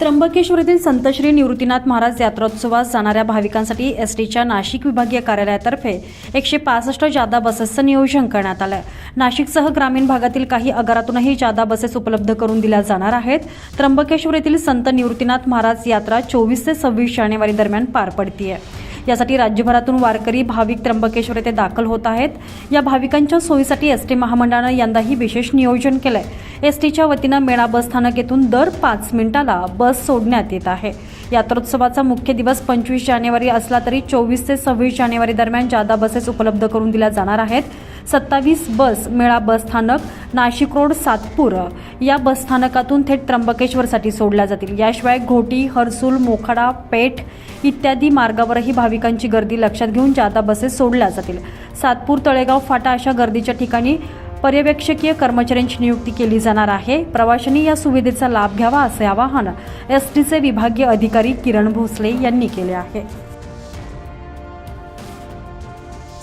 त्र्यंबकेश्वर येथील संत श्री निवृत्तीनाथ महाराज यात्रोत्सवास जाणाऱ्या भाविकांसाठी एस टीच्या नाशिक विभागीय कार्यालयातर्फे एकशे पासष्ट जादा बसेसचं नियोजन करण्यात आलं नाशिकसह ग्रामीण भागातील काही आगारातूनही जादा बसेस उपलब्ध करून दिल्या जाणार आहेत. त्र्यंबकेश्वर येथील संत निवृत्तीनाथ महाराज यात्रा चोवीस ते सव्वीस जानेवारी दरम्यान पार पडतीये. यासाठी राज्यभरातून वारकरी भाविक त्र्यंबकेश्वर येथे दाखल होत आहेत. या भाविकांच्या सोयीसाठी एस टी महामंडळानं यंदाही विशेष नियोजन केलंय. एस टीच्या वतीनं मेळा बस स्थानक येथून दर पाच मिनिटाला बस सोडण्यात येत आहे. यात्रोत्सवाचा मुख्य दिवस पंचवीस जानेवारी असला तरी चोवीस ते सव्वीस जानेवारी दरम्यान जादा बसेस उपलब्ध करून दिल्या जाणार आहेत सत्तावीस बस मेळा बस स्थानक नाशिक रोड सातपूर. या बस स्थानकातून थेट त्र्यंबकेश्वरसाठी सोडल्या जातील. याशिवाय घोटी हर्सूल मोखाडा पेठ इत्यादी मार्गावरही भाविकांची गर्दी लक्षात घेऊन जादा बसेस सोडल्या जातील. सातपूर तळेगाव फाटा अशा गर्दीच्या ठिकाणी पर्यवेक्षकीय कर्मचाऱ्यांची नियुक्ती केली जाणार आहे. प्रवाशांनी या सुविधेचा लाभ घ्यावा असे आवाहन एस टीचे विभागीय अधिकारी किरण भोसले यांनी केले आहे.